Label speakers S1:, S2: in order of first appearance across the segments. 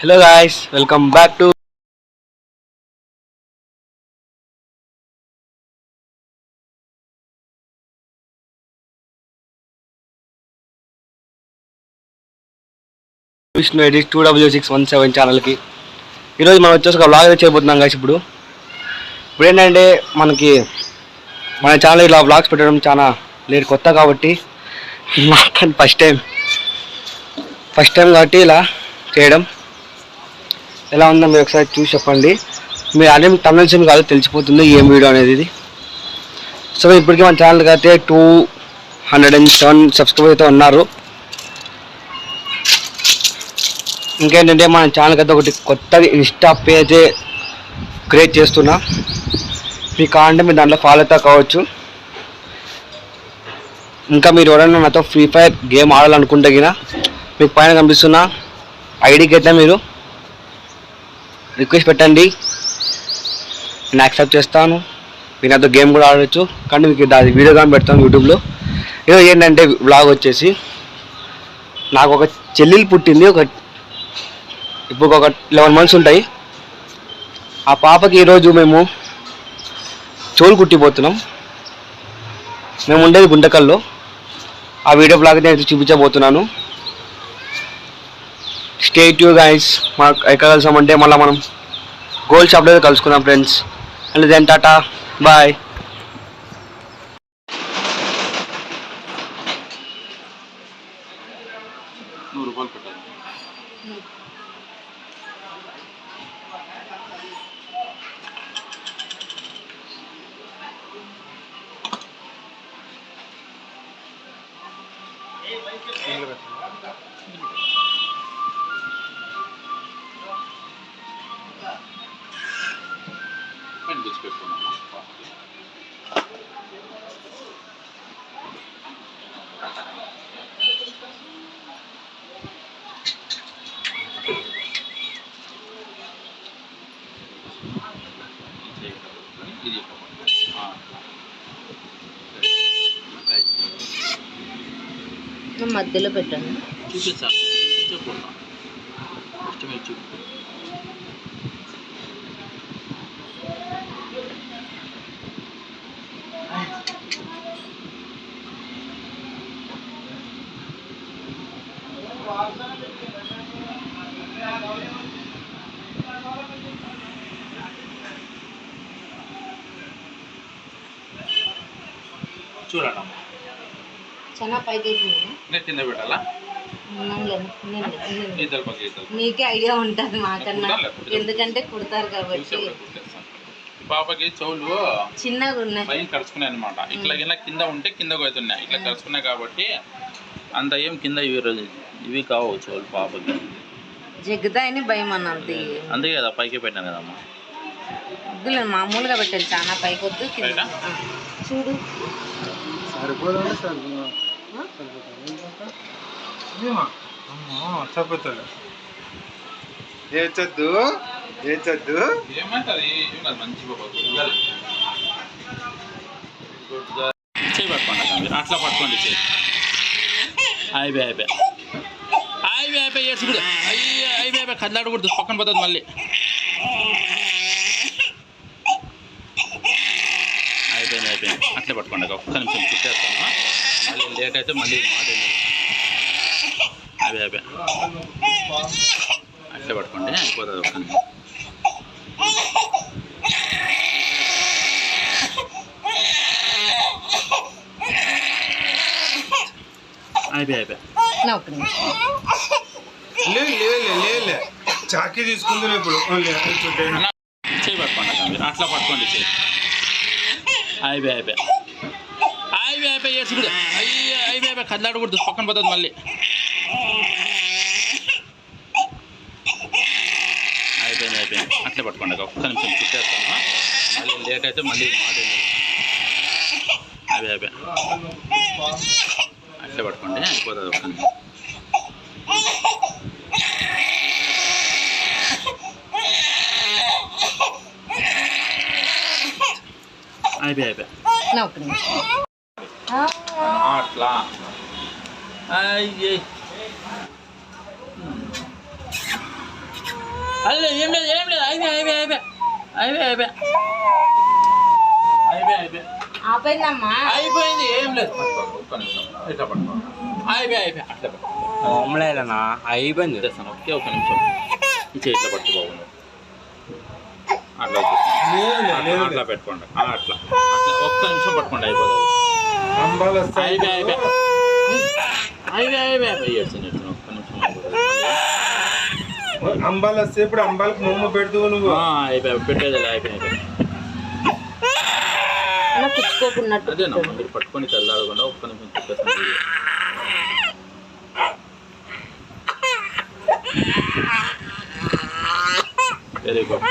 S1: Hello guys welcome back to Vishnu edit two W six one seven ఛానల్కి ఈరోజు మనం వచ్చేసి ఒక బ్లాగ్ చేయబోతున్నాం గాయస్ ఇప్పుడు. ఇప్పుడు ఏంటంటే మనకి మన ఛానల్ ఇలా బ్లాగ్స్ పెట్టడం చాలా లేదు కొత్త కాబట్టి. మాకు ఫస్ట్ టైం ఫస్ట్ టైం కాబట్టి ఇలా చేయడం. ఎలా ఉందో మీరు ఒకసారి చూసి చెప్పండి. మీరు అదే తమిళ సిమ్ కాదు తెలిసిపోతుంది ఏం వీడియో అనేది ఇది. సో ఇప్పటికీ మన ఛానల్కి అయితే two hundred and seven subscriber అయితే ఉన్నారు. ఇంకేంటంటే మన ఛానల్కి అయితే ఒకటి కొత్తది ఇన్స్టా పేజ్ క్రియేట్ చేస్తున్నా. మీకు కావాలంటే మీరు దాంట్లో ఫాలో అవుతా కావచ్చు. ఇంకా మీరు ఎవరైనా నాతో ఫ్రీ ఫైర్ గేమ్ ఆడాలనుకుంటే గిన మీకు పైన కనిపిస్తున్న ఐడికి అయితే మీరు రిక్వెస్ట్ పెట్టండి. నేను యాక్సెప్ట్ చేస్తాను. మీరు నాతో గేమ్ కూడా ఆడవచ్చు కానీ మీకు దాని వీడియో కానీ పెడతాను యూట్యూబ్లో. ఈరోజు ఏంటంటే వ్లాగ్ వచ్చేసి నాకు ఒక చెల్లెలు పుట్టింది. ఒక ఇప్పుడు ఒక లెవెన్ మంత్స్ ఉంటాయి. ఆ పాపకి ఈరోజు మేము చోలు కుట్టిపోతున్నాం. మేము ఉండేది గుంటకల్లో. ఆ వీడియో బ్లాగ్ నేను చూపించబోతున్నాను. స్టేట్ యూ గైస్ మాకు ఎక్కడ కలిసామంటే మళ్ళీ మనం గోల్డ్ షాప్లో కలుసుకుందాం friends and then tata bye
S2: నూరు రూపాయలు పెట్టాలి.
S3: మధ్యలో పెట్టండి.
S2: చూపించాలి చూపి చూడండి
S3: చాలా పైకి
S2: కింద పెట్టాలా?
S3: మీకే ఐడియా ఉంటుంది మాకన్నా. ఎందుకంటే కుడతారు కాబట్టి.
S2: పాపకి చెవులు
S3: చిన్నగా ఉన్నాయి.
S2: పైన కరుచుకున్నాయి అనమాట ఇట్లా ఇలా కింద ఉంటే కిందకు అవుతున్నాయి ఇట్లా కరుచుకున్నాయి కాబట్టి అంత ఏం కింద ఇవి రోజు ఇవి కావు చెవులు పాపకి.
S3: జగ్గుతాయని భయం అన్న అంతే
S2: అందుకే కదా పైకి పెట్టాను కదమ్మా
S3: వద్దులే మామూలుగా పెట్టండి చాలా పైకి వద్దు కింద.
S2: పైనా?
S3: ఆ, చూడు
S4: ఏ చద్దు ఏ చద్దు
S2: ఏమంటది చేయి పట్టుకోండి అట్లా పట్టుకోండి చేయి అయిపోయి అయిపోయి అయిపోయి అయిపోయి చేసుకుడు అయ్యి అయిపోయి అయిపోయి కదలాడకూడదు పక్కన పోతుంది మళ్ళీ అయిపోయింది అయిపోయింది అట్లే పట్టుకోండి ఒక్క నిమిషం చుట్టేస్తాను మళ్ళీ లేట్ అయితే మళ్ళీ మాట అయిపోయి అయిపోయి అట్లే పట్టుకోండి అయిపోతుంది ఒక్క అయిపోయి అయిపోయి.
S3: నా ఒక్క నిమిషం.
S4: లే లే లే లే చాకీ తీసుకుంది ఇప్పుడు.
S2: చేయి పట్టుకోండి అట్లా పట్టుకోండి చేయి అయిపోయి అయిపోయి. అయిపోయి అయిపోయి వేసుకుడు అయ్యి అయిపోయి కదలాడకూడదు పక్కన పోతుంది మళ్ళీ. అయిపోయింది అయిపోయింది. అట్లే పట్టుకోండి ఒక్క నిమిషం చుట్టేస్తాను మళ్ళీ లేట్ అయితే మళ్ళీ మాట అయిపోయి అయిపోయి. అట్లే పట్టుకోండి అయిపోతుంది ఒక్క నిమిషం. అయిపోయి అయిపోయి. అట్లా. అయ్యే. అదే ఏం లేదు ఏం లేదు అయిపోయి అయిపోయి అయిపోయి. అయిపోయి అయిపోయి. అయిపోయి అయిపోయి. అయిపోయింది ఏం లేదు. పట్టుకో, ఒక్క నిమిషం ఇట్లా పట్టుకో. అయిపోయి అయిపోయి అట్లా
S1: ఆమ్లేదన్నా అయిపోయింది.
S2: చేస్తాను ఒకే ఒక నిమిషం. ఈ చేతిలో పట్టు బాబు. నువ్వు. అట్లా అట్లా పెట్టుకోండి. అట్లా. అట్లా ఒక్క నిమిషం పట్టుకోండి అయిపోతుంది.
S4: అంబాలు
S2: అయిపోతుంది
S4: అంబాలు వస్తే ఇప్పుడు అంబాలకు మొమ్మ పెడుతూ నువ్వు.
S2: ఆ, అయిపోయి పెట్టేది అయిపోయి
S3: కుచ్చుకోకున్నట్టు
S2: అదేనమ్మా మీరు పట్టుకొని తెల్లాడకుండా ఒక్క నిమిషం చెప్పేస్తాను వీడియో. వెరీ గుడ్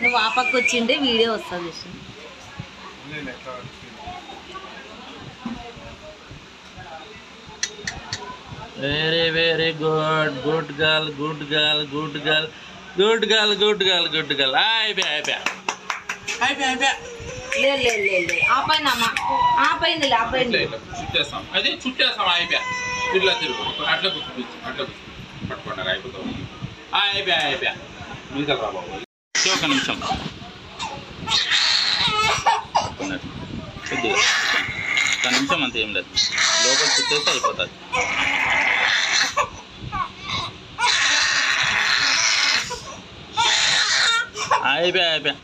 S3: నువ్వు ఆ పక్క వచ్చిండే వీడియో వస్తుంది?
S2: Very very good good girl good girl good girl good girl good girl good girl అయిపోయి అయిపోయా అయిపోయి అయిపోయా
S3: లేదు లేదు లేదు ఆపైంది
S2: ఇట్లా
S3: ఆపైంది.
S2: ఇట్లా చుట్టేస్తాం. అదే చుట్టేస్తాం అయిపోయా ఇట్లా తిరుగు. అట్లా కూర్చోవచ్చు అట్లా కూర్చో పట్టుకున్నారు అయిపోతాం. అయిపోయా అయిపోయా మీద రా బాబు. ఒకే ఒక నిమిషం చేసుకున్నట్టు కొద్దిగా ఒక నిమిషం అంత ఏం లేదు. లోపల చుట్టేస్తే అయిపోతుంది. అయిపోయా అయిపోయా